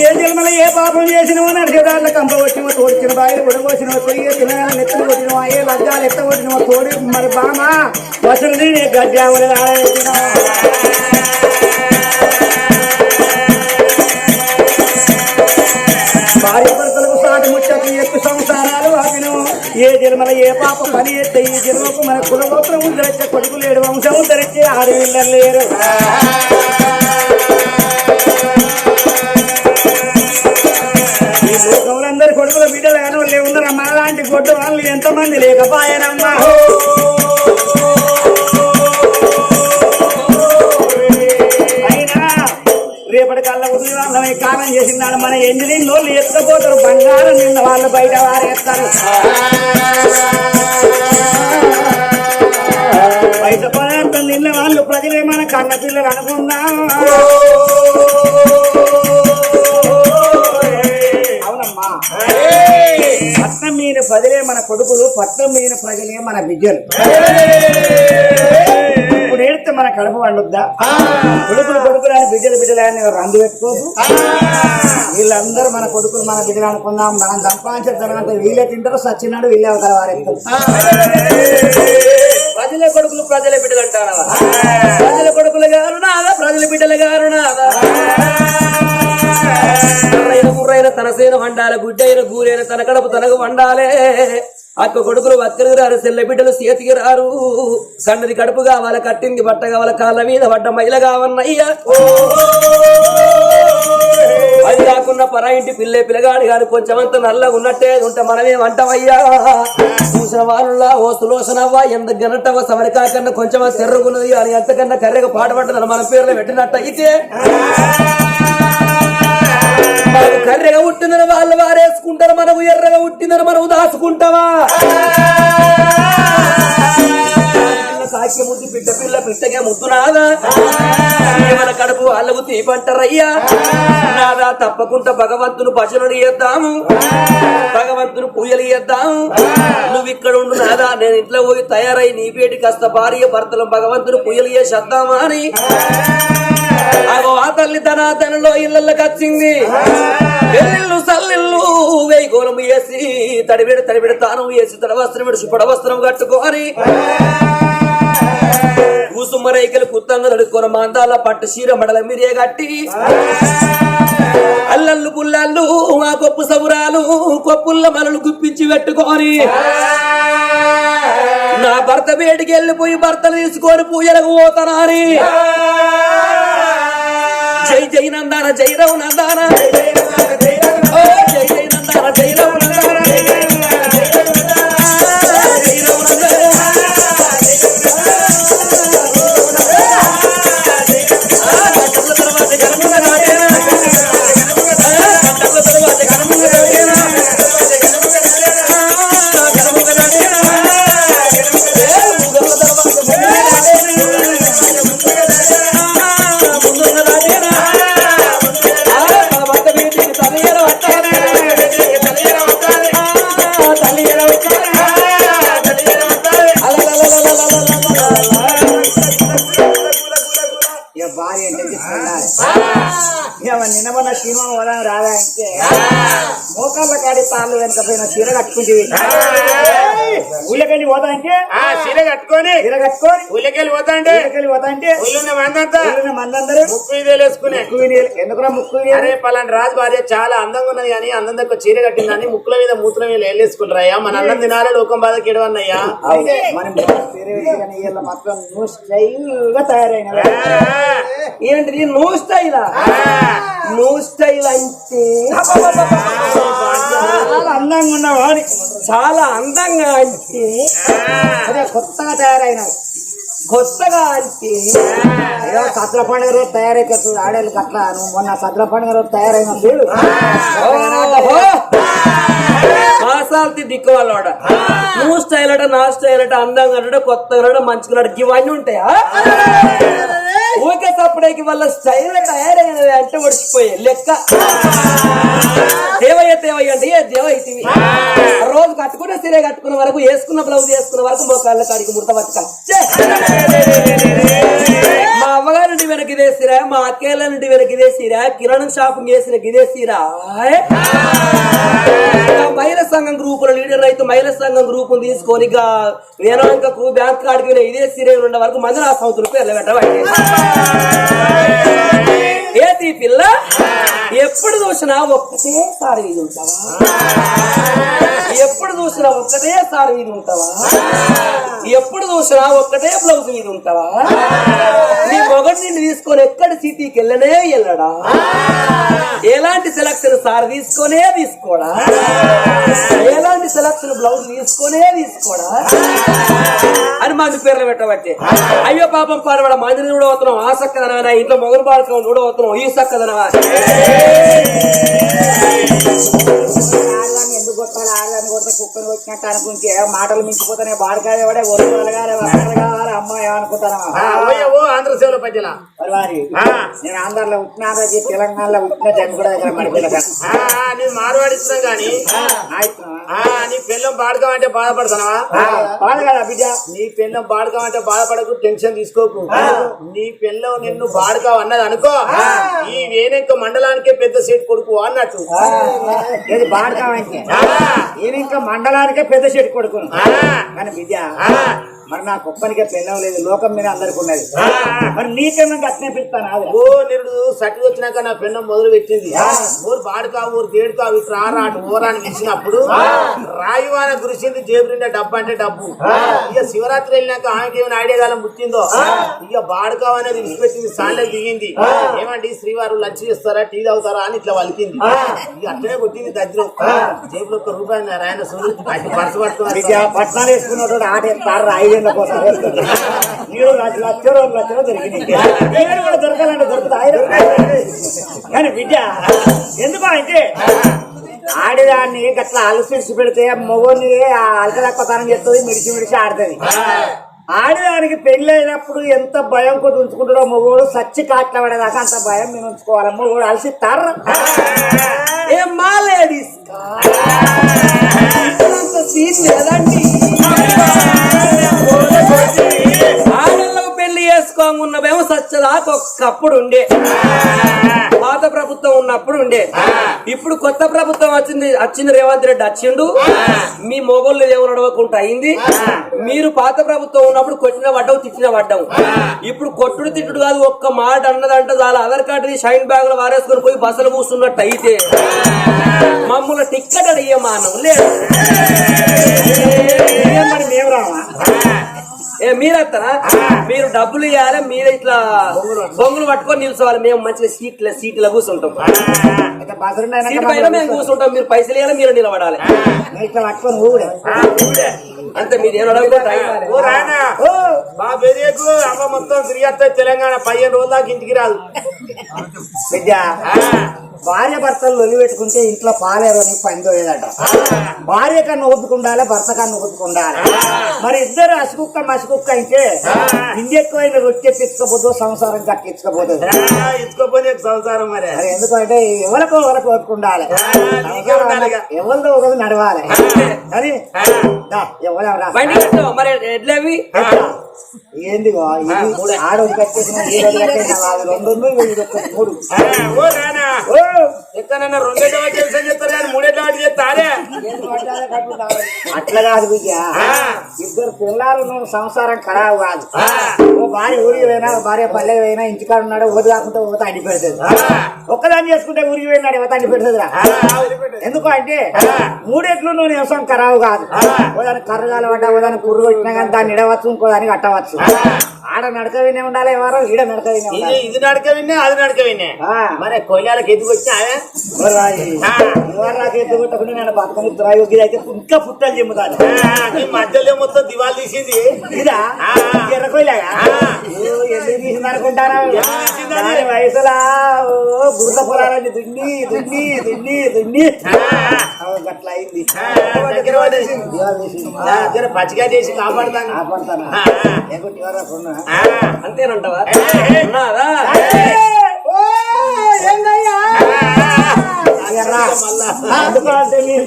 ఏ జన్మలో ఏ పాపం చేసినవో నడిచేదారుల కంప వచ్చినవో తోడిచిన బాయిలు ఉడగొచ్చినవో తొయ్యి తినగానే నెత్తలు కొట్టినవో ఏ లజ్జాలు ఎత్త కొట్టినవో తోడి మరి బామ వసలు గడ్డాములు భార్య భర్తలకు సాటి ముచ్చట్లు ఎక్కువ సంసారాలు ఆపిను. ఏ జన్మల ఏ పాప పని ఎత్తే ఈ జన్మకు మన కులగోత్రం ఉద్ధరించే కొడుకు లేడు వంశం ఉద్ధరించే ఆడవిల్లలు లేరు. లోకంలో కొడుకుల బిడ్డలు కానీ వాళ్ళు ఉన్నారు మనలాంటి కొట్టు వాళ్ళు ఎంతమంది లేకపాయనమ్మా అయినా రేపటి కళ్ళ ఉదయం వాళ్ళని కాలం చేసినాడు మన ఎంజినీర్ వాళ్ళు ఎత్తపోతారు బంగారం నిన్న వాళ్ళు బయట వారేస్తారు. నిన్న మన కన్న పిల్లలు అనుకుందాం. అవునమ్మా. పట్నం మీద పదిలే మన కొడుకులు పట్నం మీద ప్రజలే మన బిడ్డలు ఇప్పుడు ఏడితే మన కడుపు వండుద్దా కొడుకులు కొడుకులని బిడ్డలు బిడ్డలని అని రంగు వీళ్ళందరూ మన కొడుకులు మన బిడ్డలు అనుకుందాం. మనం సంపాదించిన తర్వాత వీళ్ళే తింటారు సచ్చినాడు వీళ్ళే అవతల వారెత్తారు. ప్రజల కొడుకులు ప్రజల బిడ్డలు అంటారా ప్రజల కొడుకులు గారు నాదా ప్రజల బిడ్డలు గారు ముర్రైన వండాల గుడ్డైన గూరైన తన కడపు తనకు వండాలే. అక్క కొడుకులు వక్కరికి రారు సెల్ల బిడ్డలు చేతికి రారు కన్నది కడుపు కావాలి కట్టింది బట్ట కావాలి కాళ్ళ మీద పడ్డ మైల కావన్నయ్యా. అది కాకుండా పరా ఇంటి పిల్లే పిల్లగాడు గాని కొంచెం అంత నల్లగా ఉన్నట్టే ఉంటే మనమేమంటామయ్యా చూసిన వాళ్ళ ఓ సులోచనవ్వా ఎంత గనట్టవ సవరి కాకన్నా కొంచెం తెర్రగున్నది అని ఎంతకన్నా కర్రెగా పాటపడ్డదని మన పేర్లు పెట్టినట్టయితే. మనకు కర్రెగా పుట్టిందని వాళ్ళు వారేసుకుంటారు మనకు ఎర్రగా పుట్టిందని మనం దాచుకుంటావా? సాక్ష్య ముద్దు పిట్ట పిల్ల పిట్టగా ముద్దు నాదా? మన కడుపు వాళ్ళకు తీపంటారయ్యా? నాదా తప్పకుండా భగవంతుని భజనలు చేద్దాము. భగవంతుని పూజలు చేద్దాము. నువ్వు ఇక్కడ ఉండు నాదా నేను ఇంట్లో పోయి తయారై నీ పేటి కాస్త భార్య భర్తలు భగవంతుని పూజలు చేసేద్దామా అని. అగో ఆ తల్లి తన తనలో ఇళ్ళకి వచ్చింది ఎల్లిళ్ళు సల్లిళ్ళు వేయి గోలం వేసి తడిబిడ తడిబిడ తాను వేసి తడవస్త్రం విడిచి పొడవస్త్రం కట్టుకోని కూసుమ కుత్తంగా తడుకొని మాందాల పట్టు చీర మడల మీరే కట్టి అల్లల్లు పుల్లల్లు ఆ కొప్పు సబురాలు కొప్పుల్ల మనలు గుప్పించి పెట్టుకొని. నా భర్త వేడికి వెళ్ళిపోయి భర్తలు తీసుకొని పూజలకు పోతానని. జై జై నందాన జై రవు నందాన. జై నిన్న మొన్న సినిమా వదం రాదా అంటే మోకాళ్ళ కాడి తాళ్ళు వెనక పోయిన చీర కట్టుకుంటే ఊళ్ళకెళ్ళి పోతా అంటే ఆ చీర కట్టుకొని. చీర కట్టుకొని. ఊళ్ళకెళ్ళి పోతాంటే. ఊళ్ళకెళ్ళి పోతా అంటే ఊళ్ళో మందంతా. ఊళ్ళో మందందరూ. ముక్కు ముక్కు విని- ఎందుకురా ముక్కు విని- అరే పలాంటి రాజు భార్య చాలా అందంగా ఉన్నది కానీ అందం చీర కట్టిందని ముక్కుల మీద మూతుల మీద వేలేసుకుంటారయ్యా మన అన్నం తినాలి లోకం బాధ కిడవన్నయ్యా. అవును, మనం చీర పెట్టి కానీ వీళ్ళ మాత్రం నువ్వు స్టైల్గా తయారైన ఏంటిది? నువ్వు స్టైలా? నువ్వు స్టైల్ అంటే చాలా అందంగా ఉన్నావు అని చాలా అందంగా అంటే అదే కొత్తగా తయారైన కొత్తగా అంటే ఏదో సద్ర పండుగ రోజు తయారైతే ఆడేళ్ళు అట్లా నువ్వు మొన్న సద్ర పండుగ రోజు తయారైన చూడు దిక్కు వాళ్ళవాడ నువ్వు స్టైల్ అట నా స్టైల్ అట అందంగా అట కొత్తగా అట మంచిగా ఇవన్నీ ఉంటాయా? ఊకే సప్పుడేకి వాళ్ళ స్టైల్ తయారైనది అంటే మర్చిపోయే లెక్క. దేవయ్య దేవయ్య అంటే ఏ దేవయ్య రోజు కట్టుకున్న సిరే కట్టుకున్న వరకు వేసుకున్న బ్లౌజ్ వేసుకున్న వరకు మోకాళ్ళ కాడికి ముడత పట్టుక మా అమ్మగారు వెనక ఇదే సిరా మా అక్కేళ్ళ నుండి వెనక ఇదే సిరా కిరాణం షాపింగ్ చేసిన ఇదే సిరా మహిళా సంఘం గ్రూపుల లీడర్ అయితే మహిళా సంఘం గ్రూప్ తీసుకొని ఇక వేనాంకకు బ్యాంక్ కార్డుకి ఇదే సిరే ఉండే వరకు మంది నా సంవత్సరం పేర్లు పెట్టబట్టి చూసినా ఒక్కటే ఇది ఉంటావా? ఎప్పుడు చూసినా ఒక్కటే ఇది ఉంటావా? ఎప్పుడు చూసినా ఒక్కటే బ్లౌజ్ మీద ఉంటావా? నీ మొగడు నిన్ను తీసుకొని ఎక్కడ సిటీకి వెళ్ళనే వెళ్ళడా? ఎలాంటి సెలక్షన్ సార్ తీసుకొనే తీసుకోడా? ఎలాంటి సెలక్షన్ బ్లౌజ్ తీసుకొనే తీసుకోడా? అని మంది పేర్లు పెట్టబట్టే. అయ్యో పాపం పాడవాడ మందిని కూడా అవుతున్నాం ఆ సక్కదనవా ఇంట్లో మొగలు బాడుకం కూడా అవుతున్నాం ఈ సక్కదనవా ఆడదాన్ని ఎందుకు కొట్టాలి? ఆడదాన్ని కొడితే కుక్కని వచ్చినట్టు అనుకుంటే మాటలు మించిపోతానే బాడకాయ ఎవడే వరుడు అలగాలి వస్త్రాలు కావాలి. అమ్మాయి ఆంధ్ర సేవలో మరి వారి. నేను ఆంధ్రలో ఉట్టినా తెలంగాణలో ఉట్టిన జన్మ కూడా దగ్గర మడిపోయిన నేను మారవాడిస్తున్నాం గాని. ఆ, నీ పిల్లం బాడకమంటే బాధపడుతున్నావా? బాధ కదా బిడ్డ. నీ పిల్లం బాడకమంటే బాధపడకు టెన్షన్ తీసుకోకు. నీ పిల్లం నిన్ను బాడకావు అన్నది అనుకో. ఈ వేనెంక మండలానికే పెద్ద సీట్ కొడుకు అన్నట్టు. ఏది బాడకామంటే ఆ, ఈయన ఇంకా మండలానికే పెద్ద ఆ, కానీ బిడ్డ. మరి నా కుక్కనికే పెళ్ళం లేదు లోకం మీద అందరికి ఉన్నది. మరి నీకన్నా అట్నే పిలుస్తాను ఆవిడ. ఓ నిరుడు సట్టి వచ్చినాక నా పిల్లం మొదలు పెట్టింది ఊరు బాడుకా ఊరు దేడుకా ఇటు రారా అటు ఊరాని పిలిచినప్పుడు రాయివాన గురిసింది జేబు నిండా డబ్బు అంటే డబ్బు. ఇక శివరాత్రి వెళ్ళినాక ఆమెకి ఏమైనా ఐడియా కాలం పుట్టిందో? ఇక బాడుకా అనేది విడిచిపెట్టింది సాండ్లో దిగింది. ఏమండి శ్రీవారు లంచ్ చేస్తారా టీ తాగుతారా అని ఇట్లా వలికింది ఇక అట్లనే కొట్టింది దజ్రం జేబులో ఒక్క రూపాయి ఆయన సూర్యుడు పర్సు పట్నాలు వేసుకున్నట్టు ఆట ఎత్తారు కోసం మీరు లక్ష రెండు లక్షలు దొరికినాయి. నేను కూడా దొరకాలంటే దొరుకుతాయి కానీ విద్య ఎందుకు అంటే ఆడేదాన్ని గట్లా అలసిడిచి పెడితే మొగోని అలకలక్కతనం చేస్తుంది మిడిచి మిడిచి ఆడుతుంది. ఆడదానికి పెళ్ళి అయినప్పుడు ఎంత భయం కొద్ది ఉంచుకుంటాడో మొగోడు సచ్చి కాట్ల పడేదాకా అంత భయం మేము ఉంచుకోవాలి. మొగోడు అలసి తర్ర ఏ మా లేడీస్ సీన్ లేదండి. ఆడళ్ళకు పెళ్ళి చేసుకోమున్నవేమో సచ్చదాకా ఒక్కప్పుడు ఉండే. ఉన్నప్పుడు ఉండే. ఇప్పుడు కొత్త ప్రభుత్వం వచ్చింది వచ్చింది రేవంత్ రెడ్డి వచ్చిండు. మీ మొగోళ్ళు ఏమో నడవకుండా అయింది. మీరు పాత ప్రభుత్వం ఉన్నప్పుడు కొట్టిన పడ్డావు తిట్టిన పడ్డావు. ఇప్పుడు కొట్టుడు తిట్టుడు కాదు ఒక్క మాట అన్నదంటే చాలా. ఆధార్ కార్డు షైన్ బ్యాగ్లో వారేసుకొని పోయి బస్సులు కూర్చున్నట్టు అయితే. మమ్మల్ని టిక్కెట్ అడిగే మానం లేదు మేము రావా ఏ మీరెత్తనా మీరు డబ్బులు ఇవ్వాలి మీరే ఇట్లా బొంగులు పట్టుకొని నిల్చోవాలి మేము మంచిగా సీట్ల సీట్లో కూర్చుంటాం. సీట్ పైన మేము కూర్చుంటాం. మీరు పైసలు ఇవ్వాలి మీరు నిలబడాలి. అంతే మీరు ఏం అడగకుండా తెలంగాణ పదిహేను రోజుల దాకా ఇంటికి రాదు. బిడ్డ భార్య భర్తలు లొల్లి పెట్టుకుంటే ఇంట్లో పాలేరని పని తోయేదట భార్య కన్నా ఒప్పుకుండాలి భర్త కన్నా ఒప్పుకుండాలి. మరి ఇద్దరు అసుకుక్క మసుకుక్క అయితే ఇంటి ఎక్కువైన రొట్టె పిచ్చుకపోతే సంసారం కట్టించుకపోతుంది. ఇచ్చుకోపోతే సంసారం మరి. ఎందుకంటే ఎవరికో ఎవరికి ఒప్పుకుండాలి. ఎవరిదో ఒకరు నడవాలి. అని ఎవరెవరా. మరి ఎడ్లవి ఏందిగో? ఇది ఆడోది కట్టేసిన ఈరోజు కట్టేసిన అది రెండు మూడు. ఓ! ఎక్కడన్నా చెప్తారు కానీ మూడేళ్ళ వాటి చెప్తారే అట్లా కాదు ఇద్దరు పిల్లలు నువ్వు సంసారం ఖరాబు కాదు. ఓ భార్య ఊరికి పోయినా భార్య పల్లె పోయినా ఇంటికాడ ఉన్నాడు ఓది కాకుండా ఓత అండి పెడుతుంది. ఒక్కదాన్ని చేసుకుంటే ఊరికి పోయినాడు ఓత అండి పెడుతుంది ఎందుకు అంటే మూడెట్లు నువ్వు వ్యవసాయం ఖరాబు కాదు. ఓదాని కర్రగాలు పడ్డా ఓదాని పురుగు కొట్టినా కానీ దాన్ని ఇడవచ్చు ఇంకోదానికి కట్టవచ్చు ఆడ నడక వినే ఉండాలి ఎవరు ఈడ నడక వినే ఇది ఉండాలి. ఇది నడక విన్నే అది నడక విన్నే ఆ. మరి కొయ్యాలకు ఎదుగు వచ్చినావే? ఎవరు రాయి? ఎవరు నాకు ఎత్తు కొట్టకుండా నేను బతకని దురాయోగి అయితే ఇంకా పుట్టలు చెమ్ముతాను. ఈ మధ్యలో మొత్తం దివాళ తీసింది. ఇదా? ఆ. ఎర్రకోయలాగా ఓ, ఎందుకు తీసింది అనుకుంటారా తీసిందని? దాని వయసులా? ఓ బురద పొలాలని దున్ని దున్ని దున్ని దున్ని. ఓ, గట్ల అయింది. దగ్గర తీసింది. పచ్చిగా చేసి కాపాడుతాను. కాపాడుతాను? ఆ. లేకుంటే ఎవరో కొన్నా. అంతేనంటావా?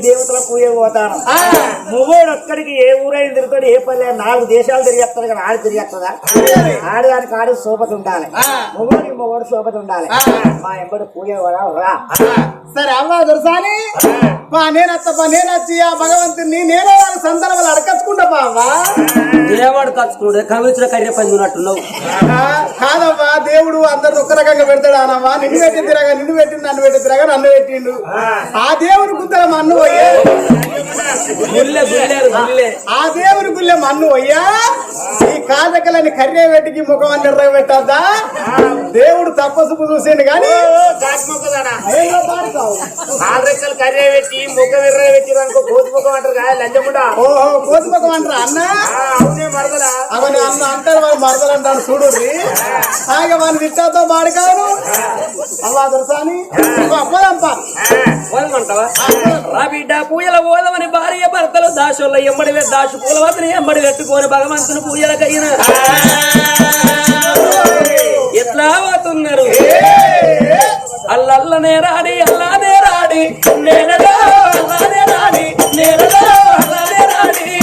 ఏ, ఏ. ఉన్నారా ఎర్రా. అందుకు అంటే మీరు దేవతల పూజ పోతాను మొగోడు ఒక్కడికి ఏ ఊరైనా తిరుగుతాడు ఏ పల్లె నాలుగు దేశాలు తిరిగేస్తాడు కానీ ఆడు తిరిగేస్తుందా ఆడదానికి ఆడు సోపతి ఉండాలి. మొగోడికి మొగోడు సోపతి ఉండాలి. మా ఎంబడి పూజ రా. సరే అవ్వ దొరసాని? పా నేనత్త పా నేనొచ్చి ఆ భగవంతుని నేనే వాళ్ళ సందర్భాలు అడకచ్చుకుంటా అవ్వా దేవాడు తచ్చుకుంటే కమిచిన కర్రె పని ఉన్నట్టున్నావు కాదవ్వా దేవుడు అందరు ఒక్క రకంగా పెడతాడు అనవ్వా నిన్ను పెట్టి తిరగా నిన్ను పెట్టి నన్ను పెట్టి తిరగా నన్ను పెట్టిండు. ఆ. దేవుని గుద్దల మన్ను ఆ దేవుని గుళ్ళే మన్ను అయ్యా. ఈ కాదకలని కర్రే పెట్టికి ముఖం అని ఎర్ర పెట్టద్దా దేవుడు తప్పసుపు చూసిండు కానీ దాచిమొక్కదాడా ఏందో పాడుతావు. కాలు రెక్కలు కర్రే పెట్టి ముఖం ఎర్ర పెట్టి అనుకో కోతి ముఖం అంటారు కదా ఓహో కోతి ముఖం అంటారా అన్న? అవునే మరదలా. అవని అన్న అంటారు వాళ్ళు మరదలు అంటారు చూడు. హాయిగా మన తిట్టాతో బాడుకాను అల్లా దొరసాని అప్పదంపా పోదమంటావా? రా బిడ్డ పూజల పోదామని భార్య భర్తలు దాసుల ఎమ్మడి దాసు పూలవతని ఎమ్మడి పెట్టుకొని భగవంతుని పూజలకైన ఎట్లా పోతున్నారు? అల్లల్లనే రాడి అల్లానే రాడి నేనలో అల్లానే రాడి నేనలో అల్లానే రాడి.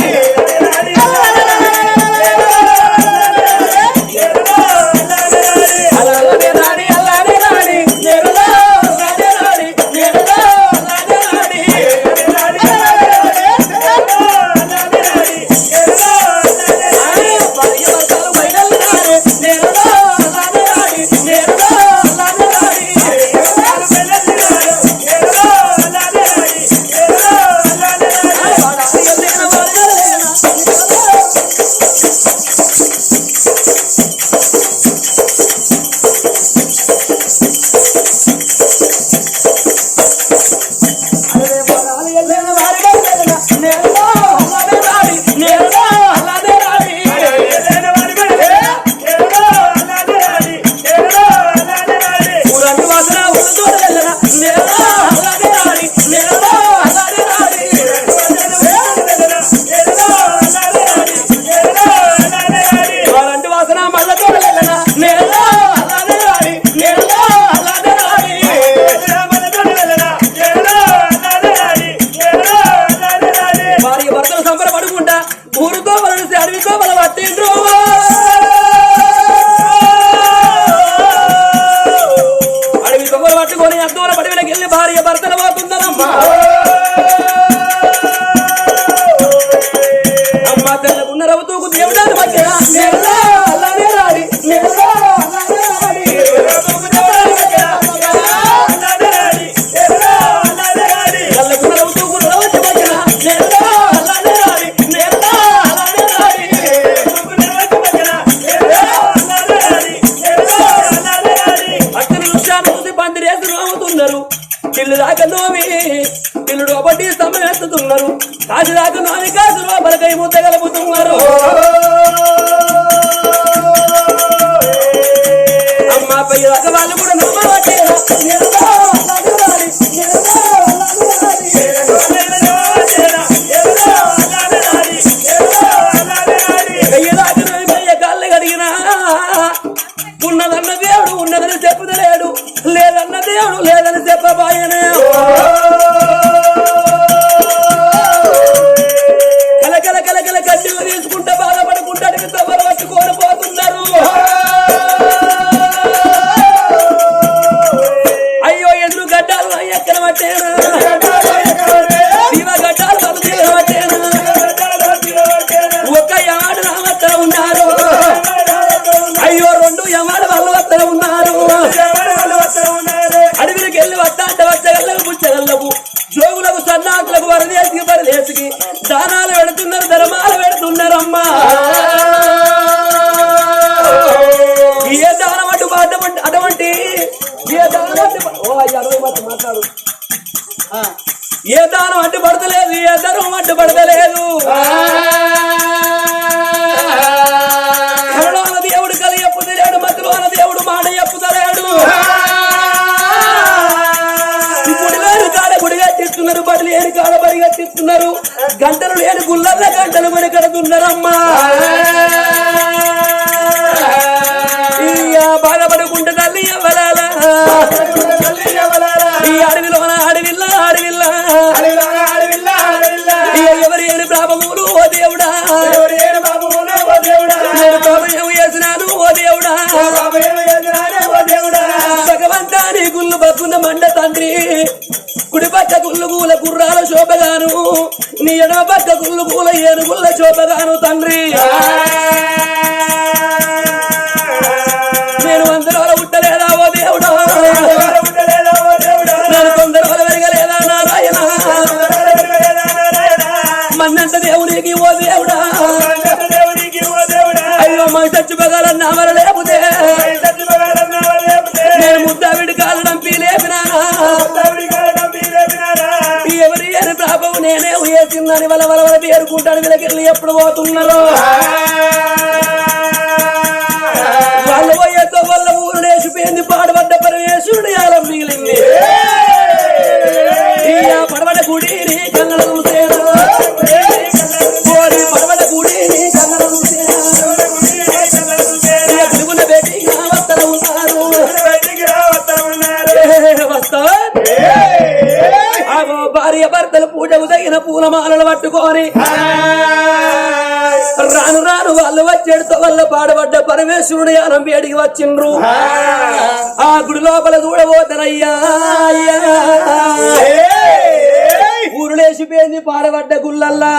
దేవుడు ఉన్నదని చెప్పుదలేడు లేదన్న దేవుడు లేదని చెప్పబాయనే. కలకల కలకల కడ్డీలు వరదేసికి దానాలు పెడుతున్నారు ధర్మాలు పెడుతున్నారమ్మా. ఏ దానం అటు అటువంటి అటువంటి ఏ దానం అటు ఓ అయ్య అరవై మంది మాట్లాడు. ఆ, ఏ దానం అడ్డు పడతలేదు ఏ ధర్మం అడ్డు పట్టిస్తున్నారు గంటలు లేని గుళ్ళ గంటలు పడి కడుతున్నారమ్మా బాధపడకుండా అడవిలో ఏడు ఓ దేవుడా? ఓ గుళ్ళు బతున్న మండ తండ్రి. కుడి పక్క గుళ్ళు పూల గుర్రాల శోభగాను నీ ఎడమ పక్క గుళ్ళు పూల ఏనుగుల శోభగాను తండ్రి. నేను అందరూ ఉట్టలేదా ఓ దేవుడా? నేను కొందరు వెరగలేదా నారాయణ? మన్నంత దేవునికి ఓ దేవుడా? అయ్యో మా చచ్చిపోగలన్నా మరి నేనే ఉయ్యేసిందని వల వల వల పేరుకుంటాను వీళ్ళకి ఎప్పుడు పోతున్నారు? పూలమాలలు పట్టుకొని. రాను రాను వాళ్ళు వచ్చేడుతో వల్ల పాడబడ్డ పరమేశ్వరుడు యానం వేడికి వచ్చిండ్రు. ఆ గుడి లోపల చూడబోతనయ్యా. అయ్యా. ఊరు లేచిపోయింది పాడబడ్డ గుళ్ళల్లా.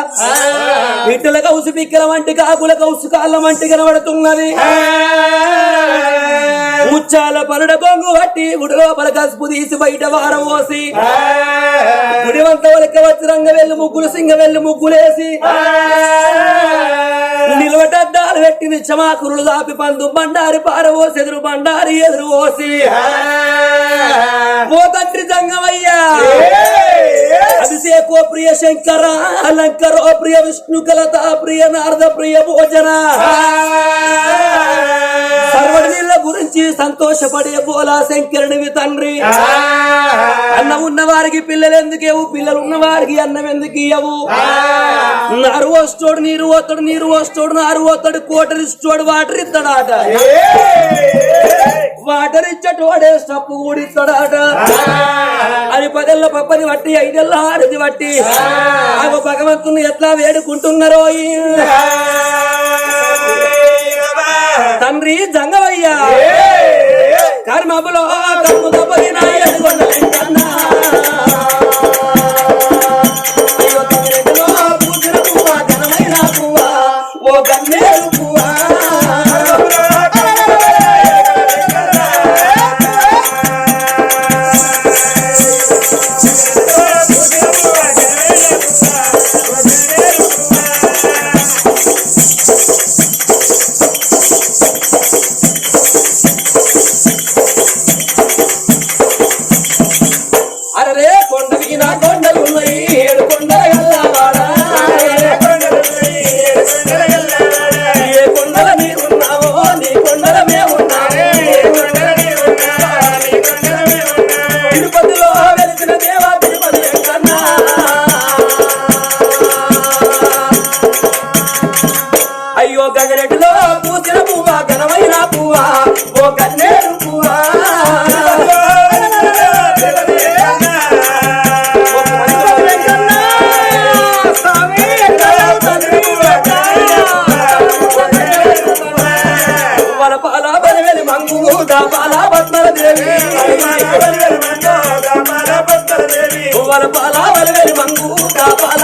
ఇటుల కౌసు పిక్కల వంటి కాకుల కౌసు కాళ్ళ వంటి కనబడుతున్నది. ముచ్చాల పరుడ కొంగు పట్టి గుడి లోపల కసుపు తీసి బయట వారం పోసి. గుడి వంత వలక వచ్చి రంగ వెళ్ళి ముగ్గులు సింగ వెళ్ళి ముగ్గులేసి నిలవటద్దాలు పెట్టి నిచ్చమాకురులు దాపి పందు బండారి పారవోసి ఎదురు బండారి ఎదురు పోసి. ఓ తండ్రి జంగమయ్యా. అభిషేకో ప్రియ శంకర అలంకరో ప్రియ విష్ణు కలత ప్రియ నారద ప్రియ భోజన. సర్వడిల గురించి సంతోషపడే బోలా శంకరునివి తండ్రి. అన్నం ఉన్న వారికి పిల్లలు ఎందుకు ఇవ్వు పిల్లలు ఉన్న వారికి అన్నం ఎందుకు ఇవ్వవు నారు వస్తోడు నీరు పోతాడు నీరు వస్తోడు నారు పోతాడు కోటలు ఇస్తాడు వాటర్ ఇస్తాడాట వాటర్ ఇచ్చటోడే స్టప్పు కూడా ఇస్తాడాట అది పదెల్ల పప్పని బట్టి ఐదెల్ల ఆడది బట్టి ఆగో భగవంతుని ఎట్లా వేడుకుంటున్నారో ఈ తండ్రి జంగవయ్యా. కర్మములో కర్ము తప్పది నా ఎదుగొండ మంగు దాపాల పద్మల దేవి. వలపాల బలివెలి మంగు దాపాల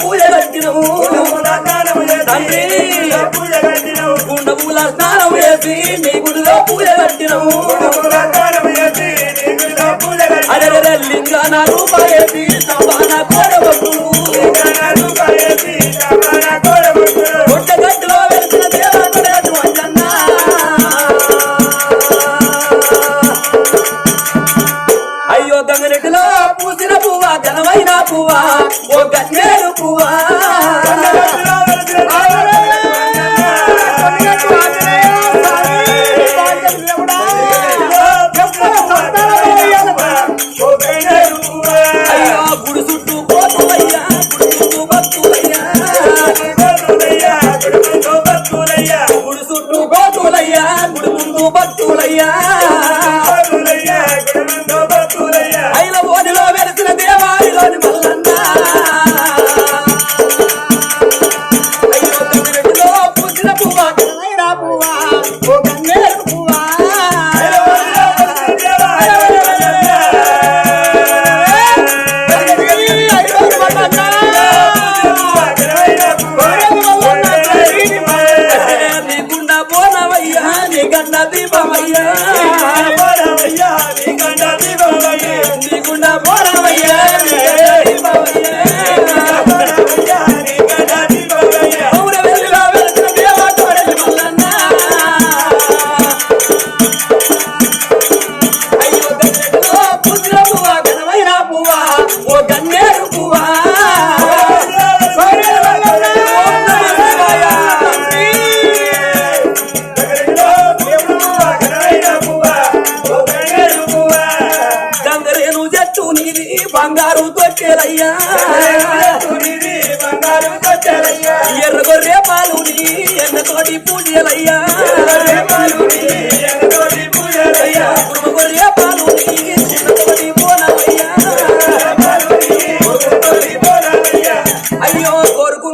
పూజ కట్టినము తండ్రి కుండమూల స్నానం వేసి నీ గుడిలో పూజ కట్టినము అరే లింగాన రూపాయేసి సమాన కోడబొట్టును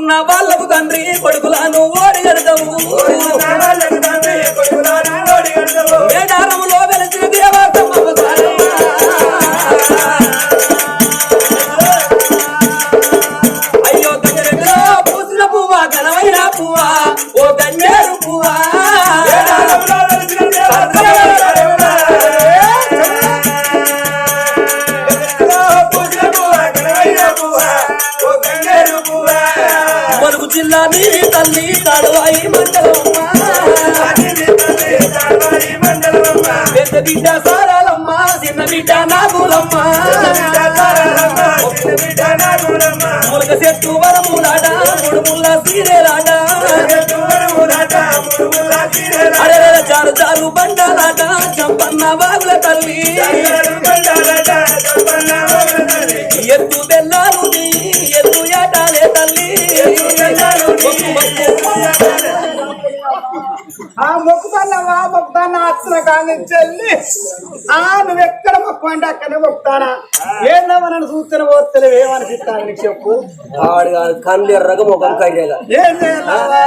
కోరుకున్న వాళ్ళకు తండ్రి కొడుకులను ఓడి బిడ్డ సారాలమ్మ చిన్న బిడ్డ నాగులమ్మ. ములక చెట్టు వరములాట మూడు ముళ్ళ సీరేలాట. అరే చారు చారు బండాలాట చంపన్న బాగుల తల్లి. ఎత్తు తెల్లాలు ఎత్తు ఏటాలే తల్లి. ఆ మొక్కుతానవా మొక్కుతానా అచ్చిన కానీ చెల్లి ఆ నువ్వు ఎక్కడ మొక్కు అంటే అక్కడనే మొక్కుతానా? ఏందమ్మా నన్ను చూస్తేనే పోతలేవు ఏమనిపిస్తాను నీకు చెప్పు? ఆడు కాదు, కళ్ళు ఎర్రగా ముఖం కర్రెగా ఏం చేయాలా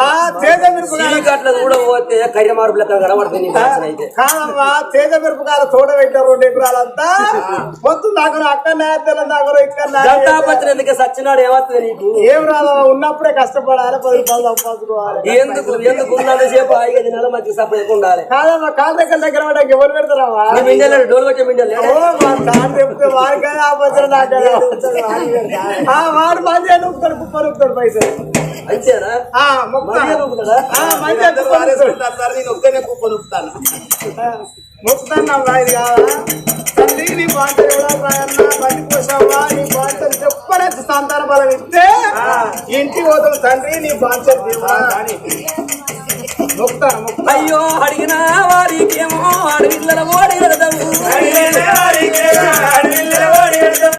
ఆ తేజ మిరపకాయలు కూడా పోతే కర్రె మార్పు లెక్క కనబడుతుంది నీకు వాసన అయితే. కాదమ్మా తేజ మిరపకాయలు తోడ పెట్టారు రెండు ఎకరాలంతా పొద్దు దాకా అక్కడ దాకా ఇక్కడ జంటా పత్రి ఎందుకే సచ్చినాడు? ఏమవుతుంది నీకు? ఏం రాదమ్మా ఉన్నప్పుడే కష్టపడాలి పది రూపాయలు సంపాదించుకోవాలి. ఎందుకు? ఎందుకు? ఉన్నంత ఐదు నెలల మధ్య సపరేట్ ఉండాలి. కాదమ్మా కాళ్ళ దగ్గర దగ్గర పడ్డాక ఎవరు పెడతారమ్మా? నీ మింజలు డోలు కొట్టే చెప్తే ఆపత్రం నాకైనా ఆ వాడు మంచిగా నూపుతాడు కుప్ప నూపుతాడు పైసలు. అంతేనా ఆ. మంచిగా నూపుతాడా? మంచిగా సార్, నేను ఒక్కనే కుప్ప ఇది కాదా తల్లి నీ బండి పోసావా నీ బాంట చెప్పలేదు సంతాన బలం ఇస్తే ఇంటి వదులు తండ్రి నీ మొక్కుతా అయ్యో అడిగిన వారికేమో అడవిల్లల ఓడి